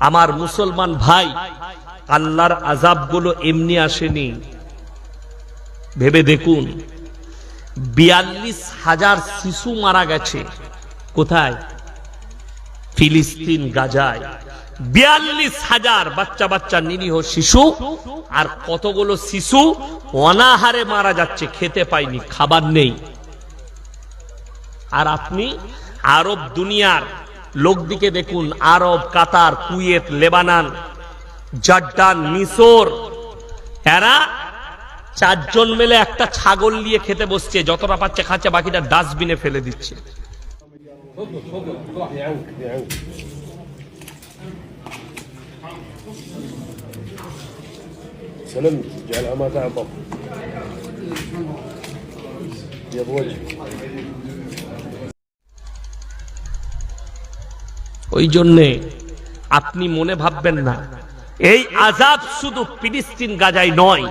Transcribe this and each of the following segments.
আমার মুসলমান ভাই আল্লাহর আজাবগুলো এমনি আসেনি। ভেবে দেখুন, বিয়াল্লিশ হাজার শিশু মারা গেছে। কোথায়? ফিলিস্তিন, গাজায়। বিয়াল্লিশ হাজার বাচ্চা বাচ্চা, নিরীহ শিশু, আর কতগুলো শিশু অনাহারে মারা যাচ্ছে, খেতে পায়নি, খাবার নেই। আর আপনি আরব দুনিয়ার লোকদিকে দেখুন আরব কাতার কুয়েত লেবানান জর্ডান মিশর এরা চারজন মিলে একটা ছাগল নিয়ে খেতে বসছে যতটা পাচ্ছে খাচ্ছে বাকিটা ডাস্টবিনে ফেলে দিচ্ছে تفضل تفضل روح يعوق يعوق سلمت جعلها ما تعطف يا ওই জন্যে আপনি মনে ভাববেন না, এই আজাব শুধু ফিলিস্তিন গাজায় নয়।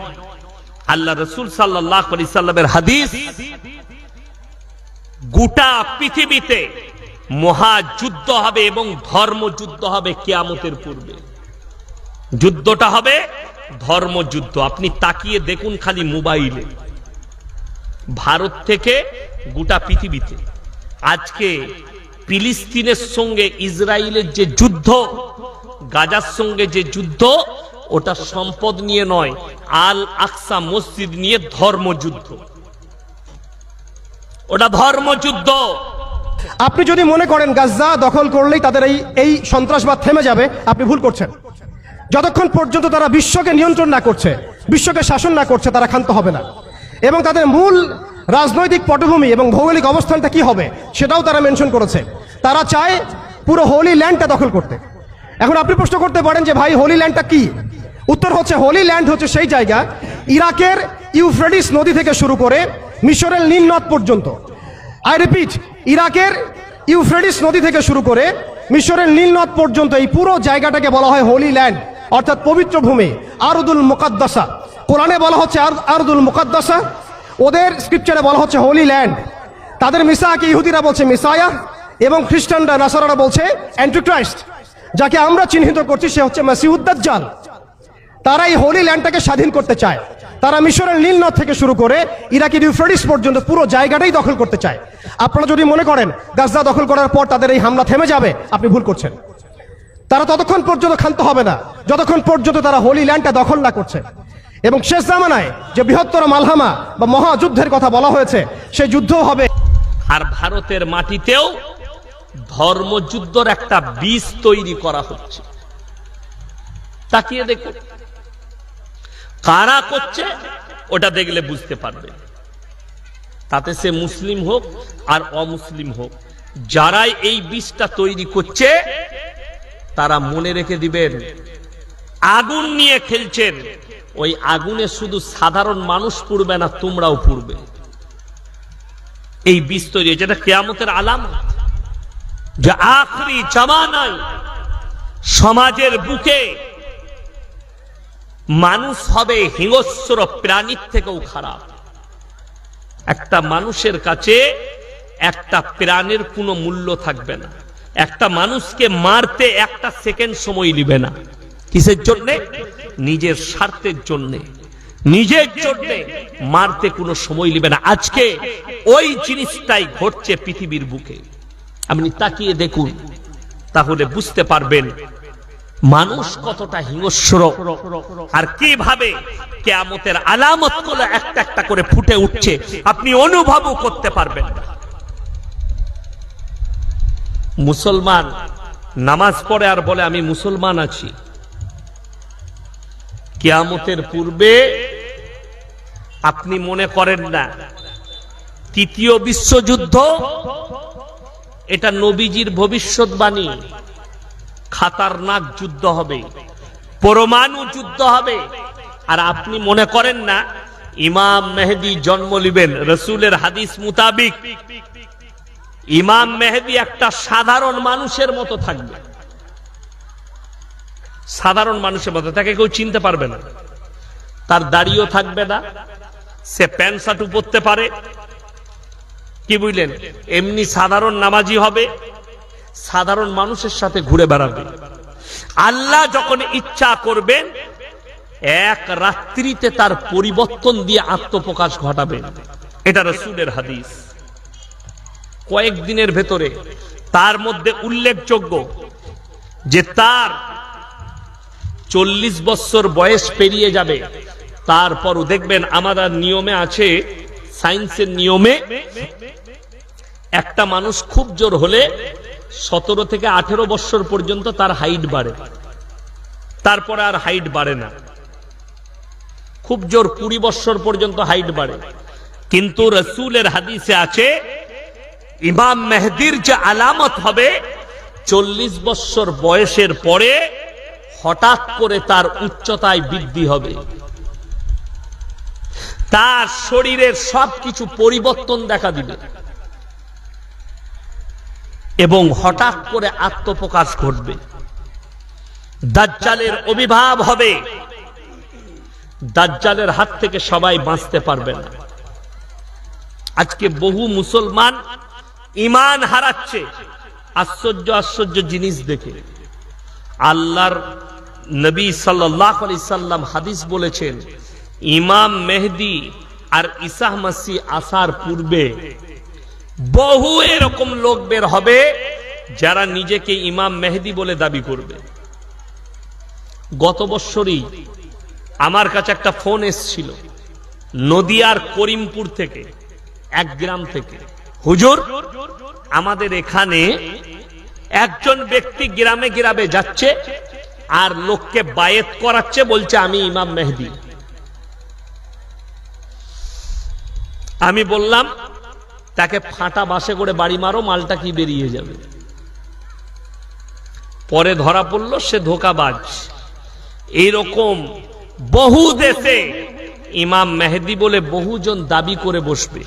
আল্লাহ রসুল সাল্লাহ সাল্লামের হাদিস, গোটা পৃথিবীতে মহাযুদ্ধ হবে এবং ধর্মযুদ্ধ হবে কেয়ামতের পূর্বে। যুদ্ধটা হবে ধর্মযুদ্ধ। আপনি তাকিয়ে দেখুন খালি মোবাইলে। ভারত থেকে গোটা পৃথিবীতে আজকে ফিলিস্তিনের সঙ্গে ইসরায়েলের যে যুদ্ধ, গাজার সঙ্গে যে যুদ্ধ, ওটা সম্পদ নিয়ে নয় আল আকসা মসজিদ নিয়ে ধর্মযুদ্ধ। ওটা ধর্মযুদ্ধ। আপনি যদি মনে করেন গাজা দখল করলেই তাদের এই এই সন্ত্রাসবাদ থেমে যাবে, আপনি ভুল করছেন। যতক্ষণ পর্যন্ত তারা বিশ্বকে নিয়ন্ত্রণ না করছে, বিশ্বকে শাসন না করছে, তারা ক্ষান্ত হবে না। এবং তাদের মূল রাজনৈতিক পটভূমি এবং ভৌগোলিক অবস্থানটা কি হবে সেটাও তারা মেনশন করেছে। তারা চায় পুরো হোলি ল্যান্ডটা দখল করতে। এখন আপনি প্রশ্ন করতে পারেন যে ভাই হোলি ল্যান্ডটা কি? উত্তর হচ্ছে হোলি ল্যান্ড হচ্ছে সেই জায়গা ইরাকের ইউফ্রেডিস নদী থেকে শুরু করে মিশরের নীল নদ পর্যন্ত। আই রিপিট ইরাকের ইউফ্রেডিস নদী থেকে শুরু করে মিশরের নীল নদ পর্যন্ত এই পুরো জায়গাটাকে বলা হয় হোলি ল্যান্ড অর্থাৎ পবিত্র ভূমি, আরদুল মুকাদ্দাসা। কোরআনে বলা হচ্ছে আর- আরদুল মুকাদ্দাসা। ওদের স্ক্রিপচারে বলা হচ্ছে হোলি ল্যান্ড তাদের মিসাকে ইহুদিরা বলছে মিসায়া এবং খ্রিস্টানরা নাসারারা বলছে অ্যান্টিক্রাইস্ট যাকে আমরা চিহ্নিত করছি সে হচ্ছে মাসিউদ্দাজ্জাল তারা এই হোলি ল্যান্ডটাকে স্বাধীন করতে চায়। তারা মিশরের নীল নদ থেকে শুরু করে ইরাকি ইউফ্রেডিস পর্যন্ত পুরো জায়গাটাই দখল করতে চায়। আপনারা যদি মনে করেন, গাজা দখল করার পর তাদের এই হামলা থেমে যাবে, আপনি ভুল করছেন। তারা ততক্ষণ পর্যন্ত ক্ষান্ত হবে না। যতক্ষণ পর্যন্ত তারা হোলি ল্যান্ডটা দখল না করছে। এবং শেষ জামানায় যে বৃহত্তর মালহামা বা মহাযুদ্ধের কথা বলা হয়েছে, সেই যুদ্ধ হবে। আর ভারতের মাটিতেও ধর্মযুদ্ধর একটা বীজ তৈরি করা হচ্ছে। তাকিয়ে দেখুন। কারা করছে, ওটা দেখলে বুঝতে পারবে। তাতে সে মুসলিম হোক আর অমুসলিম হোক, যারাই এই বীজটা তৈরি করছে, তারা মনে রেখে দিবেন, আগুন নিয়ে খেলছেন ওই আগুনে শুধু সাধারণ মানুষ পুড়বে না, তোমরাও পুড়বে। এই বীজ তৈরি হয়েছে, এটা কেয়ামতের আলাম যে আখরি জামানায় সমাজের বুকে মানুষ হবে হিংস্র প্রাণীর থেকেও খারাপ। একটা মানুষের কাছে একটা প্রাণের কোনো মূল্য থাকবে না। একটা মানুষকে মারতে একটা সেকেন্ড সময় নিবে না। কিসের জন্যে? নিজের স্বার্থের জন্যে, নিজের জন্য মারতে কোনো সময় নিবে না। আজকে ওই জিনিসটাই ঘটছে পৃথিবীর বুকে। আপনি তাকিয়ে দেখুন, তাহলে বুঝতে পারবেন মানুষ কতটা হিংস্র আর কীভাবে কেয়ামতের আলামতগুলো একটা একটা করে ফুটে উঠছে, আপনি অনুভবও করতে পারবেন মুসলমান নামাজ পড়ে আর বলে, আমি মুসলমান আছি। কেয়ামতের পূর্বে আপনি মনে করেন না। তৃতীয় বিশ্বযুদ্ধ, এটা নবীজির ভবিষ্যৎবাণী। খাতারনাক যুদ্ধ হবে, পরমাণু যুদ্ধ হবে। আর আপনি মনে করেন না, ইমাম মেহেদি জন্ম নিবেন, রসুলের হাদিস মুতাবিক। ইমাম মেহেদি একটা সাধারণ মানুষের মতো থাকবে। সাধারণ মানুষের মতো তাকে কেউ চিনতে পারবে না। তার দাড়িও থাকবে না, সে প্যান্ট শার্ট পরতে পারে। কি বুঝলেন? এমনি সাধারণ নামাজি হবে, সাধারণ মানুষের সাথে ঘুরে বেড়াবে। আল্লাহ যখন ইচ্ছা করবেন, এক রাত্রিতে তার পরিবর্তন দিয়ে আত্মপ্রকাশ ঘটাবেন। এটা রসুলের হাদিস। কয়েকদিনের ভেতরে তার মধ্যে উল্লেখযোগ্য যে তার চল্লিশ বছর বয়স পেরিয়ে যাবে। তারপরও দেখবেন আমাদের নিয়মে আছে, সায়েন্সের নিয়মে একটা মানুষ খুব জোর হলে সতেরো থেকে আঠেরো বছর পর্যন্ত তার হাইট বাড়ে। তারপরে আর হাইট বাড়ে না। খুব জোর কুড়ি বছর পর্যন্ত হাইট বাড়ে। কিন্তু রসুলের হাদিসে আছে, ইমাম মেহদির যে আলামত হবে, চল্লিশ বছর বয়সের পরে হঠাৎ করে তার উচ্চতায় বৃদ্ধি হবে। তার শরীরের সবকিছু পরিবর্তন দেখা দিবে। এবং হঠাৎ করে আত্মপ্রকাশ ঘটবে। দাজ্জালের অভিভাব হবে। দাজ্জালের হাত থেকে সবাই বাঁচতে পারবে না। আজকে বহু মুসলমান ইমান হারাচ্ছে। আশ্চর্য আশ্চর্য জিনিস দেখে। আল্লাহর নবী সাল্লাহ আলি সাল্লাম হাদিস বলেছেন, ইমাম মেহদি আর ইসাহ মাসি আসার পূর্বে বহু এরকম লোক বের হবে যারা নিজেকে ইমাম মেহেদি বলে দাবি করবে। গত বৎসরই আমার কাছে একটা ফোন এসছিল নদিয়ার করিমপুর থেকে, এক গ্রাম থেকে। হুজুর, আমাদের এখানে একজন ব্যক্তি গ্রামে গ্রামে যাচ্ছে আর লোককে বায়েত করাচ্ছে বলছে, আমি ইমাম মেহেদি। আমি বললাম, তাকে ফাটা বাসে করে বাড়ি মারো, মালটা কি বেরিয়ে যাবে? পরে ধরা পড়ল, সে ধোকাবাজ। এইরকম বহু দেশে ইমাম মেহেদি বলে বহুজন দাবি করে বসবে।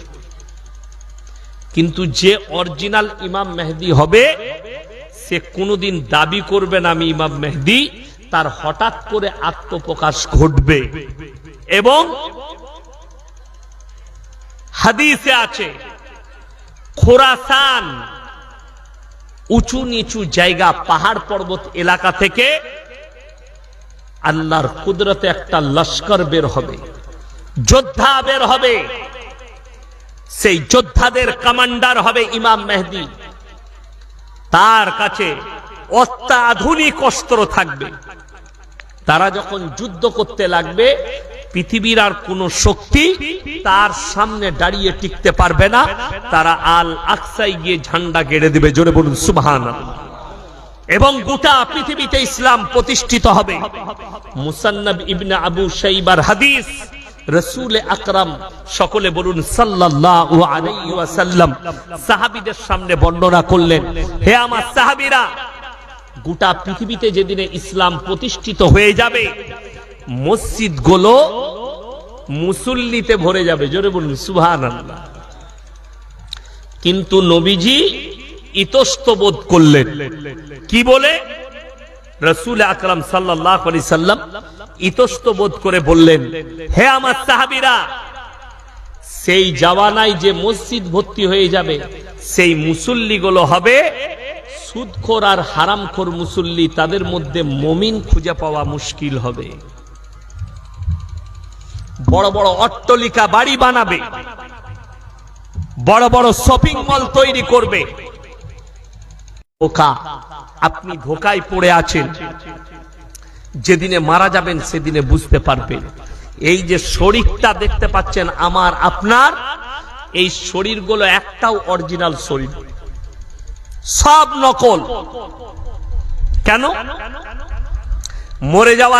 কিন্তু যে অরিজিনাল ইমাম মেহেদি হবে সে কোনোদিন দাবি করবে না আমি ইমাম মেহেদি, তার হঠাৎ করে আত্মপ্রকাশ ঘটবে। এবং হাদিসে আছে, খোরাসান উঁচু নিচু জায়গা, পাহাড় পর্বত এলাকা থেকে আল্লাহর কুদরতে একটা লস্কর বের হবে, যোদ্ধা বের হবে, সেই যোদ্ধাদের কমান্ডার হবে ইমাম মেহদি। তার কাছে অত্যাধুনিক অস্ত্র থাকবে। তারা যখন যুদ্ধ করতে লাগবে, পৃথিবীর আর কোন শক্তি তার সামনে দাঁড়িয়ে টিকতে পারবে না। তারা আল আকসাই গিয়ে ঝান্ডা গেড়ে দিবে, জোরে বলুন সুবহান এবং গোটা পৃথিবীতে ইসলাম প্রতিষ্ঠিত হবে। মুসান্নব ইবনে আবু শাইবার হাদিস রসুল আকরাম সকলে বলুন ওয়াসাল্লাম, সাহাবীদের সামনে বর্ণনা করলেন, হে আমার সাহাবীরা, গোটা পৃথিবীতে যেদিনে ইসলাম প্রতিষ্ঠিত হয়ে যাবে মসজিদগুলো মুসল্লিতে ভরে যাবে। জোরে বলুন সুহান কিন্তু নবীজি ইতস্তবোধ করলেন। কি বলে? রসুল আকরাম সাল্লাহ আলি সাল্লাম ইতস্ত বোধ করে বললেন, হে আমার সাহাবিরা, সেই জাওয়ানায় যে মসজিদ ভর্তি হয়ে যাবে, সেই মুসল্লিগুলো হবে সুদখোর আর হারামখোর মুসল্লি। তাদের মধ্যে মমিন খুঁজে পাওয়া মুশকিল হবে। বড় বড় অট্টলিকা বাড়ি বানাবে। বড় বড় শপিং মল তৈরি করবে। ধোকা, আপনি ধোকায় পড়ে আছেন। যেদিনে মারা যাবেন, সেদিনে বুঝতে পারবেন। এই যে শরীরটা দেখতে পাচ্ছেন আমার, আপনার, এই শরীরগুলো একটাও অরিজিনাল শরীর। সব নকল। কেন? মরে যাওয়া